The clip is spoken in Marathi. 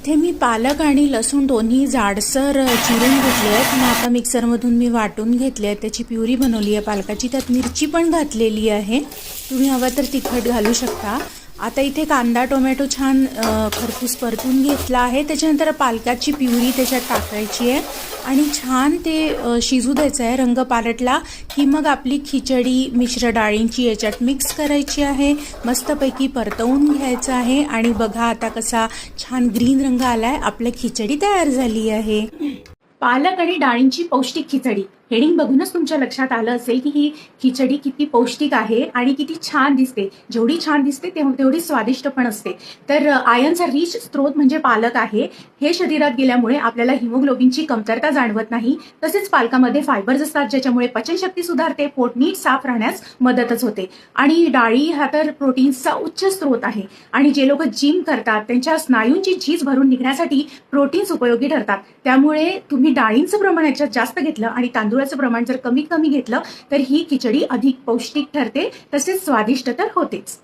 इथे मी पालक आणि लसूण दोन्ही जाडसर चिरून घेतले आहेत. मग आता मिक्सरमधून मी वाटून घेतले आहेत. त्याची प्युरी बनवली आहे पालकाची. त्यात मिरची पण घातलेली आहे. तुम्ही हवं तर तिखट घालू शकता. आता इथे कांदा टोमॅटो छान खरपूस परतून घेतला आहे. त्याच्यानंतर पालकाची प्युरी त्याच्यात टाकायची आहे. आणि छान ते शिजू द्यायचं आहे रंग पालटला की मग आपली खिचडी मिश्र डाळींची याच्यात मिक्स करायची आहे. मस्तपैकी परतवून घ्यायचं आहे. आणि बघा आता कसा छान ग्रीन रंग आलाय. आपली खिचडी तयार झाली आहे. पालक आणि डाळींची पौष्टिक खिचडी. हेडिंग बघूनच तुमच्या लक्षात आलं असेल की ही खिचडी किती पौष्टिक आहे आणि किती छान दिसते. जेवढी छान दिसते तेवढी स्वादिष्ट पण असते. तर आयनचा रिच स्त्रोत म्हणजे पालक आहे. हे शरीरात गेल्यामुळे आपल्याला हिमोग्लोबिनची कमतरता जाणवत नाही. तसेच पालकामध्ये फायबर्स असतात ज्याच्यामुळे पचनशक्ती सुधारते पोट नीट साफ राहण्यास मदतच होते. आणि डाळी हा तर प्रोटीन्सचा उच्च स्त्रोत आहे. आणि जे लोक जिम करतात त्यांच्या स्नायूंची झीज भरून निघण्यासाठी प्रोटीन्स उपयोगी ठरतात. त्यामुळे तुम्ही डाळींचं प्रमाण याच्यात जास्त घेतलं आणि तांदूळ तांदूळाचं प्रमाण जर कमी कमी घेतलं तर ही खिचडी अधिक पौष्टिक ठरते तसेच स्वादिष्ट तर होतेच.